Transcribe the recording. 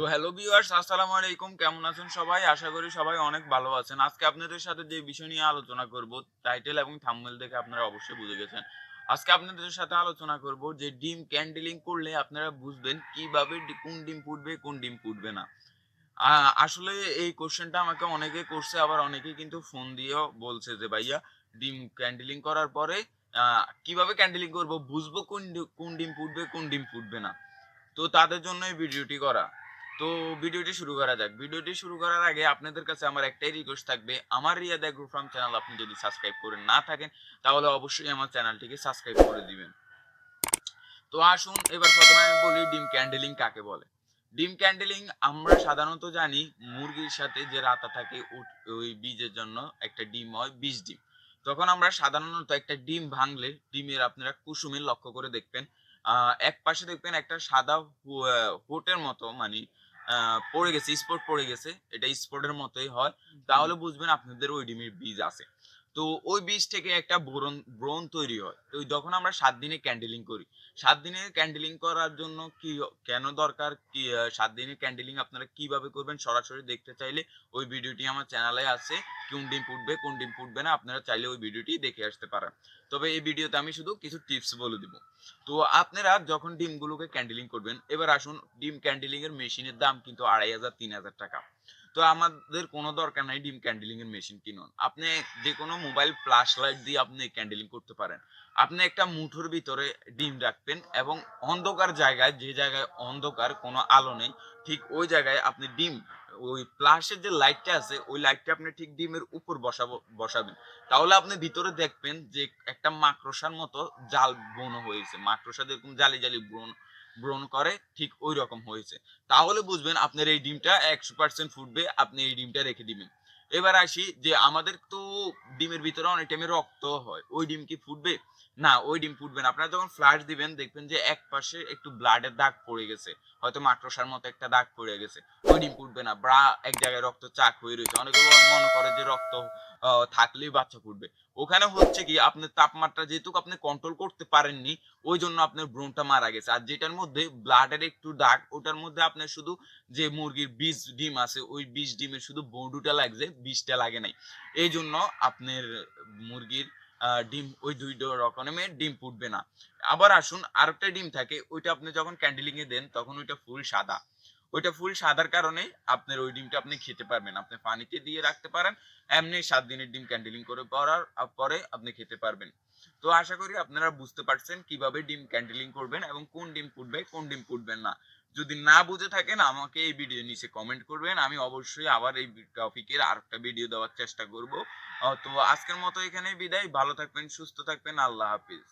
তো hello viewers আসসালামু আলাইকুম। কেমন আছেন সবাই? আশা করি সবাই অনেক ভালো আছেন। আজকে আপনাদের সাথে যে বিষয় নিয়ে আলোচনা করব টাইটেল এবং থাম্বনেল দেখে আপনারা অবশ্যই বুঝে গেছেন। আজকে আপনাদের সাথে আলোচনা করব যে ডিম ক্যান্ডেলিং করলে আপনারা বুঝবেন কীভাবে কোন ডিম ফুটবে, কোন ডিম ফুটবে না। আসলে এই কোশ্চেনটা আমাকে অনেকে করছে, আবার অনেকে কিন্তু ফোন দিয়েও বলছে যে, ভাইয়া, ডিম ক্যান্ডেলিং করার পরে কীভাবে ক্যান্ডেলিং করব? বুঝব কোন কোন ডিম ফুটবে, কোন ডিম ফুটবে না। তো তাদের জন্য এই ভিডিওটি করা। তো ভিডিওটি শুরু করা যাক। ভিডিওটি শুরু করার আগে আপনাদের কাছে আমার একটাই রিকোয়েস্ট থাকবে, আমার রিয়াদ এগ্রো ফার্ম চ্যানেল আপনি যদি সাবস্ক্রাইব করে না থাকেন, তাহলে অবশ্যই আমার চ্যানেলটিকে সাবস্ক্রাইব করে দিবেন। তো আসুন, এবার প্রথমে আমি বলি ডিম ক্যান্ডেলিং কাকে বলে। ডিম ক্যান্ডেলিং আমরা সাধারণত জানি মুরগির সাথে যে রাতা থাকে ওই বীজের জন্য একটা ডিম হয়, বীজ ডিম। তখন আমরা সাধারণত একটা ডিম ভাঙলে ডিমের আপনারা কুসুমের লক্ষ্য করে দেখবেন এক পাশে দেখবেন একটা সাদা হোটের মতো মানে পড়ে গেছে স্পট পড়ে গেছে এটা স্পটের মতোই হয়। তাহলে বুঝবেন আপনাদের ওই ডিমের বীজ আছে। তো ওই বীজ থেকে একটা ব্রণ ব্রণ তৈরি হয়। তো যখন আমরা সাত দিনে ক্যান্ডেলিং করি, সাত দিনে ক্যান্ডেলিং করার জন্য কি কেন দরকার? কি সাত দিনে ক্যান্ডেলিং আপনারা কীভাবে করবেন? সরাসরি দেখতে চাইলে ওই ভিডিওটি আমার চ্যানেলে আছে। কোন ডিম ফুটবে, কোন ডিম ফুটবে না, আপনারা চাইলে ওই ভিডিওটি দেখে আসতে পারেন। তবে এই ভিডিওতে আমি শুধু কিছু টিপস বলে দিব। তো আপনারা যখন ডিমগুলোকে ক্যান্ডেলিং করবেন, এবার আসুন, ডিম ক্যান্ডেলিং এর মেশিনের দাম কিন্তু আড়াই হাজার, তিন হাজার টাকা। তো আমাদের কোনো দরকার নাই ডিম ক্যান্ডেলিং এর মেশিন কিনুন। আপনি যে কোনো মোবাইল ফ্ল্যাশ লাইট দিয়ে আপনি ক্যান্ডেলিং করতে পারেন। আপনি একটা মুঠোর ভিতরে ডিম রাখবেন এবং অন্ধকার জায়গায়, যে জায়গায় অন্ধকার, কোনো আলো নেই, ঠিক ওই জায়গায় আপনি ডিম, ওই ফ্ল্যাশের যে লাইটটা আছে, ওই লাইটটা আপনি ঠিক ডিমের উপর বসাবো, বসাবেন। তাহলে আপনি ভিতরে দেখবেন যে একটা মাকড়সার মতো জাল ব্রণ হয়েছে। মাকড়সা যেরকম জালি জালি ব্রণ ব্রণ করে, ঠিক ওই রকম হয়েছে। তাহলে বুঝবেন আপনার এই ডিমটা একশো পার্সেন্ট ফুটবে, আপনি এই ডিমটা রেখে দিবেন। এবার আসি যে আমাদের তো ডিমের ভিতরে অনেক টাইমে রক্ত হয়। ওই ডিম কি ফুটবে? না, ওই ডিম ফুটবে না। আপনারা যখন ফ্ল্যাশ দিবেন, দেখবেন যে এক পাশে একটু ব্লাডের দাগ পড়ে গেছে। হয়তো মাকড়সার মতো একটা দাগ পড়ে গেছে। ওই ডিম ফুটবে না। ব্রা এক জায়গায় রক্ত চাক হয়ে রয়েছে। অনেকে মনে করে যে রক্ত থাকলেই বাচ্চা ফুটবে। ওখানে হচ্ছে কি, আপনার তাপমাত্রা যেহেতু আপনি কন্ট্রোল করতে পারেননি, ওই জন্য আপনার ব্রণটা মারা গেছে। আর যেটার মধ্যে ব্লাডের একটু দাগ, ওটার মধ্যে আপনার শুধু যে মুরগির বীজ ডিম আছে, ওই বীজ ডিমের শুধু বৌডুটা লাগছে, বীজটা লাগে নাই। এই জন্য আপনার মুরগির ডিম, ওই দুই রকমের ডিম ফুটবে না। আবার আসুন, আরেকটা ডিম থাকে, ওইটা আপনি যখন ক্যান্ডেলিং এ দেন, তখন ওইটা ফুল সাদা। ওইটা ফুল সাদার কারণে আপনার ওই ডিমটা আপনি খেতে পারবেন। আপনি পানিতে দিয়ে রাখতে পারেন, এমনি সাত দিনের ডিম ক্যান্ডেলিং করে পরার পরে আপনি খেতে পারবেন। তো আশা করি আপনারা বুঝতে পারছেন কীভাবে ডিম ক্যান্ডেলিং করবেন এবং কোন ডিম ফুটবে, কোন ডিম ফুটবেন না। যদি না বুঝে থাকেন, আমাকে এই ভিডিও নিচে কমেন্ট করবেন। আমি অবশ্যই আবার এই টপিকের আর একটা ভিডিও দেওয়ার চেষ্টা করব। তো আজকের মতো এখানে বিদায়। ভালো থাকবেন, সুস্থ থাকবেন। আল্লাহ হাফিজ।